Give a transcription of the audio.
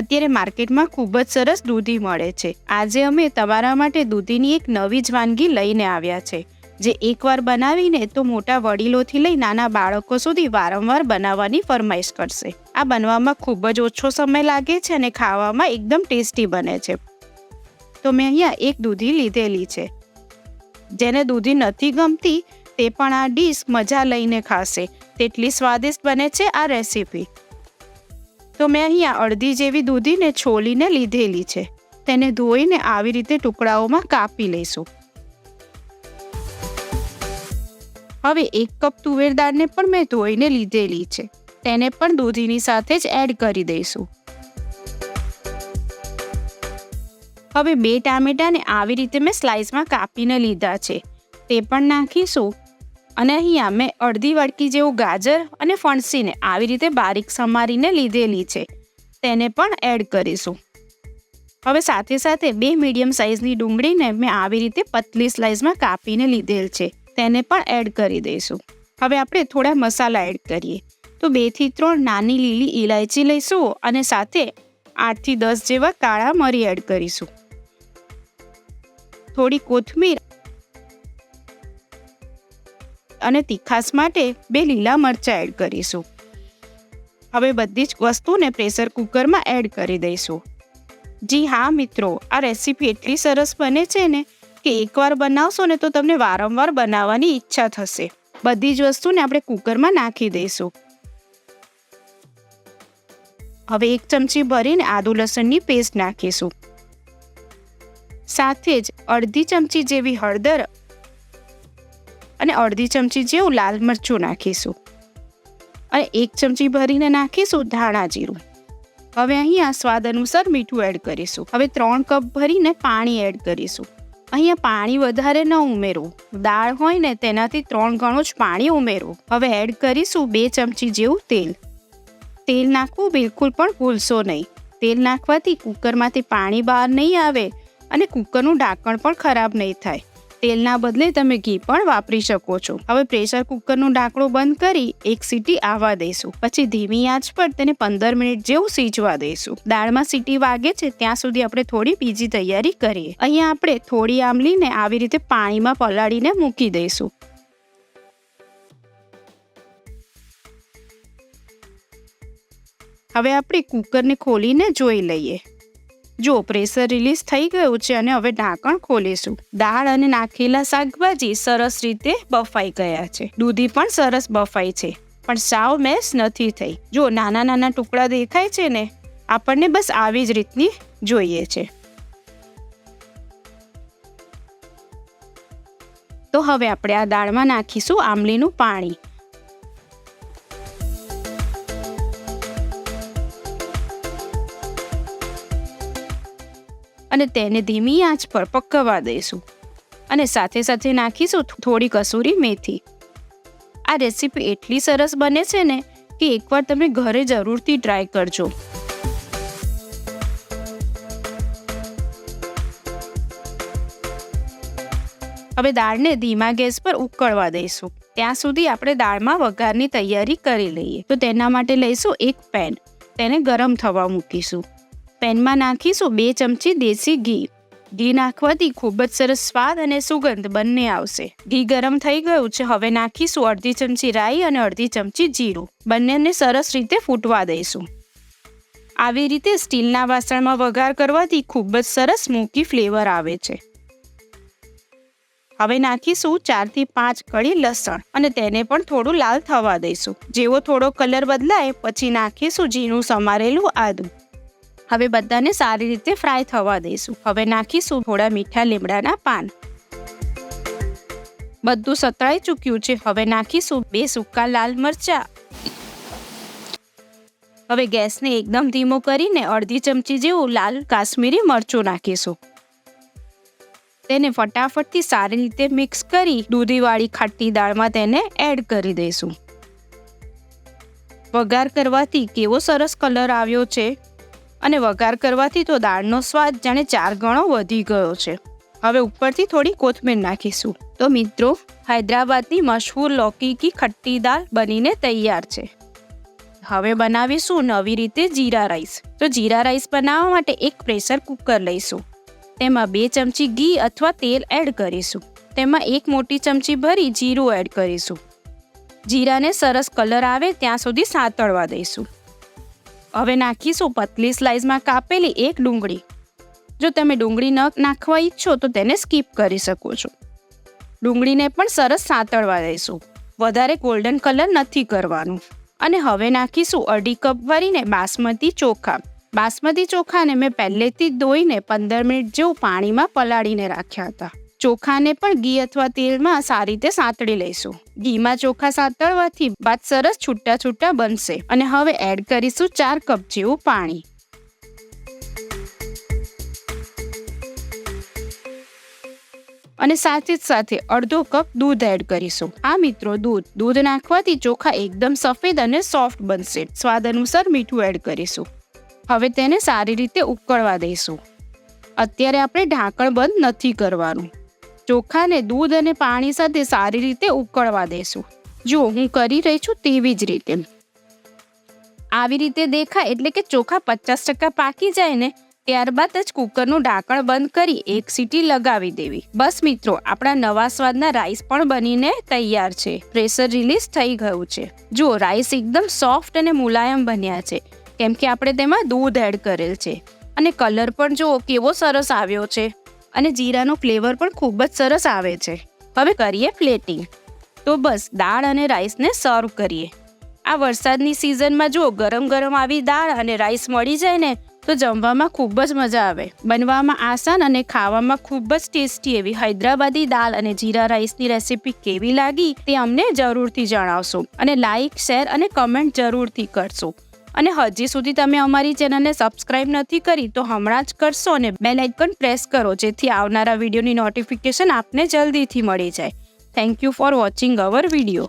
અત્યારે માર્કેટમાં ખૂબ જ સરસ દૂધી મળે છે. આજે અમે તમારા માટે દૂધીની એક નવી જ વાનગી લઈને આવ્યા છે. જે એકવાર બનાવીને તો મોટા વડીલોથી લઈ નાના બાળકો સુધી વારંવાર બનાવવાની ફરમાઈશ કરશે. આ બનવામાં ખૂબ જ ઓછો સમય લાગે છે અને ખાવામાં એકદમ ટેસ્ટી બને છે. તો મેં અહીંયા એક દૂધી લીધેલી છે. જેને દૂધી નથી ગમતી, તે પણ આ ડીશ મજા લઈને ખાશે. તેટલી સ્વાદિષ્ટ બને છે આ રેસીપી. તો મેં અહીંયા અડધી જેવી દૂધીને છોલીને લીધેલી છે. તેને ધોઈને આવી રીતે ટુકડાઓમાં કાપી લઈશું. હવે એક કપ તુવેર દાળને પણ મેં ધોઈને લીધેલી છે. તેને પણ દૂધીની સાથે જ એડ કરી દઈશું. હવે બે ટામેટાને આવી રીતે મેં સ્લાઇસમાં કાપીને લીધા છે. તે પણ નાખીશું. અને અહીંયા મેં અડધી વાટકી જેવું ગાજર અને ફણસીને આવી રીતે બારીક સમારીને લીધેલી છે. તેને પણ એડ કરીશું. હવે સાથે સાથે બે મીડિયમ સાઇઝની ડુંગળીને મેં આવી રીતે પતલી સ્લાઇસમાં કાપીને લીધેલ છે. તેને પણ એડ કરી દઈશું. હવે આપણે થોડા મસાલા એડ કરીએ. તો બેથી ત્રણ નાની લીલી ઇલાયચી લઈશું અને સાથે આઠથી દસ જેવા કાળા મરી એડ કરીશું. થોડી કોથમીર અને તીખાસ માટે બે લીલા મરચાં એડ કરીશું. હવે બધી જ વસ્તુને પ્રેશર કુકરમાં એડ કરી દઈશું. જી હા, મિત્રો, આ રેસીપી એટલી સરસ બને છે ને કે એકવાર બનાવશો ને તો તમને વારંવાર બનાવવાની ઈચ્છા થશે. બધી જ વસ્તુને આપણે કુકરમાં નાખી દઈશું. હવે એક ચમચી ભરીને આદુ લસણની પેસ્ટ નાખીશું. સાથે જ અડધી ચમચી જેવી હળદર અને અડધી ચમચી જેવું લાલ મરચું નાખીશું. અને એક ચમચી ભરીને નાખીશું ધાણા જીરું. હવે અહીંયા સ્વાદ અનુસાર મીઠું એડ કરીશું. હવે ત્રણ કપ ભરીને પાણી એડ કરીશું. અહીંયા પાણી વધારે ન ઉમેરવું. દાળ હોય ને તેનાથી ત્રણ ગણું જ પાણી ઉમેરવું. હવે એડ કરીશું બે ચમચી જેવું તેલ. તેલ નાખવું બિલકુલ પણ ભૂલશો નહીં. તેલ નાખવાથી કુકરમાંથી પાણી બહાર નહીં આવે અને કુકરનું ઢાંકણ પણ ખરાબ નહીં થાય. તેલના બદલે તમે ઘી પણ વાપરી શકો છો. હવે પ્રેશર કુકરનું ઢાંકણું બંધ કરી એક સીટી આવવા દઈશું. પછી ધીમી આંચ પર તેને પંદર મિનિટ જેવું સીજવા દઈશું. દાળમાં સીટી વાગે છે ત્યાં સુધી આપણે થોડી બીજી તૈયારી કરીએ. અહીંયા આપણે થોડી આંબલીને આવી રીતે પાણીમાં પલાળીને મૂકી દઈશું. હવે આપણે કુકરને ખોલીને જોઈ લઈએ. જો પ્રેશર રિલીઝ થઈ ગયું છે અને હવે ઢાંકણ ખોલીશું. દાળ અને નાખેલા શાકભાજી સરસ રીતે બફાઈ ગયા છે. દૂધી પણ સરસ બફાઈ છે. પણ સાવ મેસ નથી થઈ. જો નાના નાના ટુકડા દેખાય છે ને, આપણને બસ આવી જ રીતની જોઈએ છે. તો હવે આપણે આ દાળમાં નાખીશું આંબલીનું પાણી. અને તેને ધીમી આંચ પર પકવવા દઈશું. અને સાથે સાથે નાખીશું થોડી કસૂરી મેથી. આ રેસીપી એટલી સરસ બને છે ને કે એકવાર તમે ઘરે જરૂરથી ટ્રાય કરજો. હવે દાળને ધીમા ગેસ પર ઉકળવા દઈશું. ત્યાં સુધી આપણે દાળમાં વઘારની તૈયારી કરી લઈએ. તો તેના માટે લઈશું એક પેન. તેને ગરમ થવા મૂકીશું. પેનમાં નાખીશું બે ચમચી દેશી ઘી. ઘી નાખવાથી ખૂબ જ સરસ સ્વાદ અને સુગંધ બંને આવશે. ઘી ગરમ થઈ ગયું છે, હવે નાખીશું અડધી ચમચી રાઈ અને અડધી ચમચી જીરું. બંનેને સરસ રીતે ફૂટવા દઈશું. આવી રીતે સ્ટીલના વાસણમાં વઘાર કરવાથી ખૂબ જ સરસ મૂકી ફ્લેવર આવે છે. હવે નાખીશું ચારથી પાંચ કળી લસણ અને તેને પણ થોડું લાલ થવા દઈશું. જેવો થોડો કલર બદલાય, પછી નાખીશું ઝીણું સમારેલું આદું. હવે બધાને સારી રીતે ફ્રાય થવા દઈશું. હવે નાખીશું થોડા મીઠા લીમડાના પાન. બધું સતળાઈ ચૂક્યું છે. હવે નાખીશું બે સૂકા લાલ મરચા. હવે ગેસને એકદમ ધીમો કરીને અડધી ચમચી જેવું લાલ કાશ્મીરી મરચું નાખીશું. તેને ફટાફટથી સારી રીતે મિક્સ કરી દૂધીવાળી ખાટી દાળમાં તેને એડ કરી દઈશું. વઘાર કરવાથી કેવો સરસ કલર આવ્યો છે. અને વઘાર કરવાથી તો દાળનો સ્વાદ જાણે ચાર ગણો વધી ગયો છે. હવે ઉપરથી થોડી કોથમીર નાખીશું. તો મિત્રો, હૈદરાબાદની મશહૂર લૌકી કી ખટ્ટી દાળ બનીને તૈયાર છે. હવે બનાવીશું નવી રીતે જીરા રાઈસ. તો જીરા રાઈસ બનાવવા માટે એક પ્રેશર કુકર લઈશું. તેમાં બે ચમચી ઘી અથવા તેલ એડ કરીશું. તેમાં એક મોટી ચમચી ભરી જીરું એડ કરીશું. જીરાને સરસ કલર આવે ત્યાં સુધી સાતળવા દઈશું. હવે નાખીશું પતલી સ્લાઇસમાં કાપેલી એક ડુંગળી. જો તમે ડુંગળી ન નાખવા ઈચ્છો તો તેને સ્કીપ કરી શકો છો. ડુંગળીને પણ સરસ સાંતળવા દઈશું. વધારે ગોલ્ડન કલર નથી કરવાનું. અને હવે નાખીશું અઢી કપ ભરીને બાસમતી ચોખા. બાસમતી ચોખાને મેં પહેલેથી જ ધોઈને પંદર મિનિટ જેવું પાણીમાં પલાળીને રાખ્યા હતા. ચોખાને પણ ઘી અથવા તેલમાં સારી રીતે સાંતળી લઈશું. ઘીમાં ચોખા સાંતળવાથી બાદ સરસ છૂટા છૂટા બનશે અને હવે એડ કરીશું ચાર કપ જેવું પાણી. અને સાથે જ સાથે અડધો કપ દૂધ એડ કરીશું. આ મિત્રો, દૂધ. દૂધ નાખવાથી ચોખા એકદમ સફેદ અને સોફ્ટ બનશે. સ્વાદ અનુસાર મીઠું એડ કરીશું. હવે તેને સારી રીતે ઉકળવા દઈશું. અત્યારે આપણે ઢાંકણ બંધ નથી કરવાનું. ચોખાને દૂધ અને પાણી સાથે સારી રીતે ઉકળવા દઈશું જો હું કરી રહી છું તેવી જ રીતે. આવી રીતે દેખાય એટલે કે ચોખા પચાસ ટકા પાકી જાય ને, ત્યારબાદ જ કુકરનું ઢાંકણ બંધ કરી એક સીટી લગાવી દેવી. બસ મિત્રો, આપણા નવા સ્વાદના રાઈસ પણ બનીને તૈયાર છે. પ્રેશર રિલીઝ થઈ ગયું છે. જુઓ રાઈસ એકદમ સોફ્ટ અને મુલાયમ બન્યા છે, કેમ કે આપણે તેમાં દૂધ એડ કરેલ છે. અને કલર પણ જુઓ કેવો સરસ આવ્યો છે. અને જીરાનો ફ્લેવર પણ ખૂબ જ સરસ આવે છે. હવે કરીએ પ્લેટિંગ તો બસ, દાળ અને રાઈસને સર્વ કરીએ. આ વરસાદની સિઝનમાં જો ગરમ ગરમ આવી દાળ અને રાઈસ મળી જાય ને, તો જમવામાં ખૂબ જ મજા આવે. બનવામાં આસાન અને ખાવામાં ખૂબ જ ટેસ્ટી એવી હૈદરાબાદી દાળ અને જીરા રાઈસની રેસીપી કેવી લાગી તે અમને જરૂરથી જણાવશો. અને લાઇક શેર અને કમેન્ટ જરૂરથી કરશો. અને હજી સુધી તમે અમારી ચેનલને સબસ્ક્રાઇબ નથી કરી તો હમણાં જ કરશો અને બેલ આઇકન પ્રેસ કરો, જેથી આવનારા વિડીયોની નોટિફિકેશન આપને જલ્દીથી મળી જાય. Thank you for watching our video